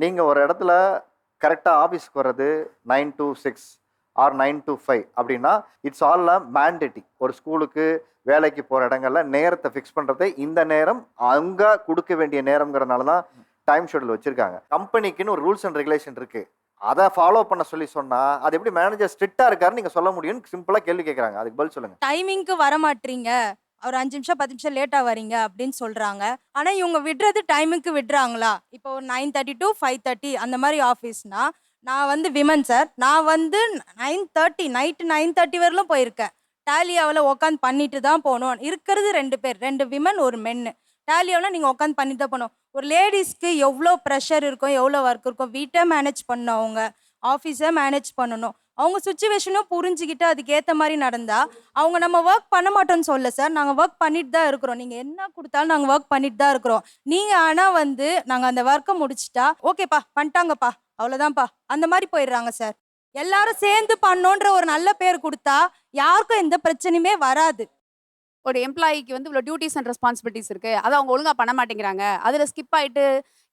நீங்கள் ஒரு இடத்துல கரெக்டாக ஆஃபீஸ்க்கு வர்றது nine to six or nine to five அப்படின்னா இட்ஸ் ஆல் மேண்டேட்டி ஒரு ஸ்கூலுக்கு வேலைக்கு போகிற இடங்கள்ல நேரத்தை ஃபிக்ஸ் பண்ணுறது இந்த நேரம் அங்கே கொடுக்க வேண்டிய நேரங்கிறனால தான் டைம் ஷெடியூல் வச்சுருக்காங்க. கம்பெனிக்குன்னு ஒரு ரூல்ஸ் அண்ட் ரெகுலேஷன் இருக்குது அதை ஃபாலோ பண்ண சொல்லி சொன்னால் அது எப்படி மேனேஜர் ஸ்ட்ரிக்டாக இருக்காருன்னு நீங்கள் சொல்ல முடியும்னு சிம்பிளாக கேள்வி கேட்குறாங்க அதுக்கு பதில் சொல்லுங்கள் டைமிங்க்கு வர மாட்டீங்க ஒரு அஞ்சு நிமிஷம் பத்து நிமிஷம் லேட்டாக வரீங்க அப்படின்னு சொல்கிறாங்க ஆனால் இவங்க விடுறது டைமுக்கு விடுறாங்களா? இப்போ ஒரு nine thirty to five thirty அந்த மாதிரி ஆஃபீஸ்னா நான் வந்து விமன் சார் நான் வந்து nine thirty night nine thirty வரலும் போயிருக்கேன். டேலியாவில் உட்காந்து பண்ணிட்டு தான் போகணும். இருக்கிறது ரெண்டு பேர் ரெண்டு விமன் ஒரு மென்னு டேலியாவில் நீங்கள் உட்காந்து பண்ணிட்டு தான் போகணும். ஒரு லேடிஸ்க்கு எவ்வளோ ப்ரெஷர் இருக்கும் எவ்வளோ ஒர்க் இருக்கும் வீட்டை மேனேஜ் பண்ணணும் அவங்க ஆஃபீஸை மேனேஜ் பண்ணணும். அவங்க சுச்சுவேஷனும் புரிஞ்சுக்கிட்டு அதுக்கேற்ற மாதிரி நடந்தா அவங்க நம்ம ஒர்க் பண்ண மாட்டோம்னு சொல்ல சார் நாங்கள் ஒர்க் பண்ணிட்டு தான் இருக்கிறோம். நீங்கள் என்ன கொடுத்தாலும் நாங்கள் ஒர்க் பண்ணிட்டு தான் இருக்கிறோம். நீங்கள் ஆனால் வந்து நாங்கள் அந்த ஒர்க்கை முடிச்சிட்டா ஓகேப்பா பண்ணிட்டாங்கப்பா அவ்வளோதான்ப்பா அந்த மாதிரி போயிடுறாங்க சார் எல்லாரும் சேர்ந்து பண்ணோன்ற ஒரு நல்ல பேர் கொடுத்தா யாருக்கும் எந்த பிரச்சனையுமே வராது. ஒரு எம்ப்ளாயிக்கு வந்து இவ்வளோ டியூட்டிஸ் அண்ட் ரெஸ்பான்சிபிலிட்டிஸ் இருக்குது அதை அவங்க ஒழுங்காக பண்ண மாட்டேங்கிறாங்க. அதில் ஸ்கிப் ஆகிட்டு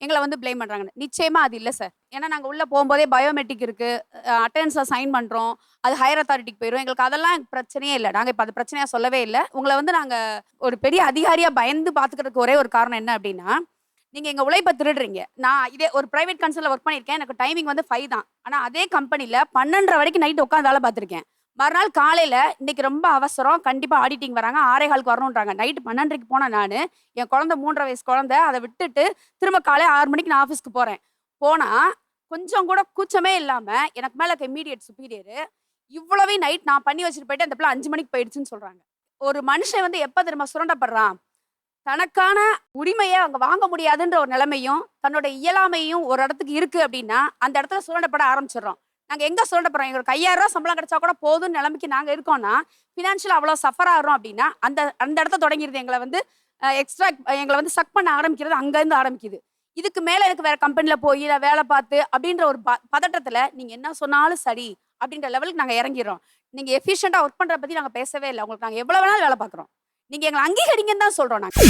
எங்களை வந்து ப்ளேம் பண்ணுறாங்க நிச்சயமாக அது இல்லை சார் ஏன்னா நாங்கள் உள்ளே போகும்போதே பயோமெட்ரிக் இருக்குது அட்டெண்டன்ஸில் சைன் பண்ணுறோம் அது ஹையர் அத்தாரிட்டிக்கு போயிடும் எங்களுக்கு அதெல்லாம் பிரச்சனையே இல்லை. நாங்கள் இப்போ அது பிரச்சனையாக சொல்லவே இல்லை. உங்களை வந்து நாங்கள் ஒரு பெரிய அதிகாரியாக பயந்து பார்த்துக்கிறதுக்கு ஒரே ஒரு காரணம் என்ன அப்படின்னா நீங்கள் எங்கள் உழைப்பை திருடுறீங்க. நான் இதே ஒரு ப்ரைவேட் கன்சல்ல ஒர்க் பண்ணியிருக்கேன். எனக்கு டைமிங் வந்து ஃபைவ் தான். ஆனால் அதே கம்பெனியில் பன்னெண்டரை வரைக்கும் நைட் உட்காந்து வேலை பார்த்துருக்கேன். மறுநாள் காலையில் இன்னைக்கு ரொம்ப அவசரம். கண்டிப்பாக ஆடிட்டிங் வராங்க. ஆறே காலுக்கு வரணுன்றாங்க நைட்டு பன்னெண்டரைக்கு போனேன் நான் என் குழந்தை மூன்றரை வயசு குழந்தை அதை விட்டுட்டு திரும்ப காலை ஆறு மணிக்கு நான் ஆஃபீஸ்க்கு போகிறேன் போனால் கொஞ்சம் கூட கூச்சமே இல்லாமல் எனக்கு மேலே இருக்க இமீடியட் சுப்பீரியர் இவ்வளவே நைட் நான் பண்ணி வச்சுட்டு போயிட்டு அந்த பிள்ளை அஞ்சு மணிக்கு போயிடுச்சுன்னு சொல்கிறாங்க ஒரு மனுஷன் வந்து எப்போ திரும்ப சுரண்டப்படுறான்? தனக்கான உரிமையை அங்கே வாங்க முடியாதுன்ற ஒரு நிலைமையும் தன்னோட இயலாமையும் ஒரு இடத்துக்கு இருக்குது அப்படின்னா அந்த இடத்துல சுரண்டப்பட ஆரம்பிச்சிடுறோம் நாங்கள் எங்கே சொல்ல போகிறோம் எங்களுக்கு ஐயாயிரம் ரூபா சம்பளம் கிடைச்சா கூட போதும்னு நிலைமைக்கு நாங்கள் இருக்கோம்னா ஃபினான்ஷியல் அவ்வளோ சஃபர் ஆகிறோம் அப்படின்னா அந்த அந்த இடத்த தொடங்கிடுது. எங்களை வந்து எக்ஸ்ட்ரா எங்களை வந்து சக் பண்ண ஆரம்பிக்கிறது அங்கேருந்து ஆரம்பிக்குது. இதுக்கு மேலே எனக்கு வேற கம்பெனியில் போய் நான் வேலை பார்த்து அப்படின்ற ஒரு ப- பதட்டத்தில் நீங்கள் என்ன சொன்னாலும் சரி அப்படின்ற லெவலுக்கு நாங்கள் இறங்கிடுறோம். நீங்கள் எஃபிஷியண்ட்டாக ஒர்க் பண்ணுற பற்றி நாங்கள் பேசவே இல்லை. உங்களுக்கு நாங்கள் எவ்வளோ வேணாலும் வேலை பார்க்குறோம். நீங்கள் எங்களை அங்கீகரிங்கன்னு தான் சொல்கிறோம் நாங்கள்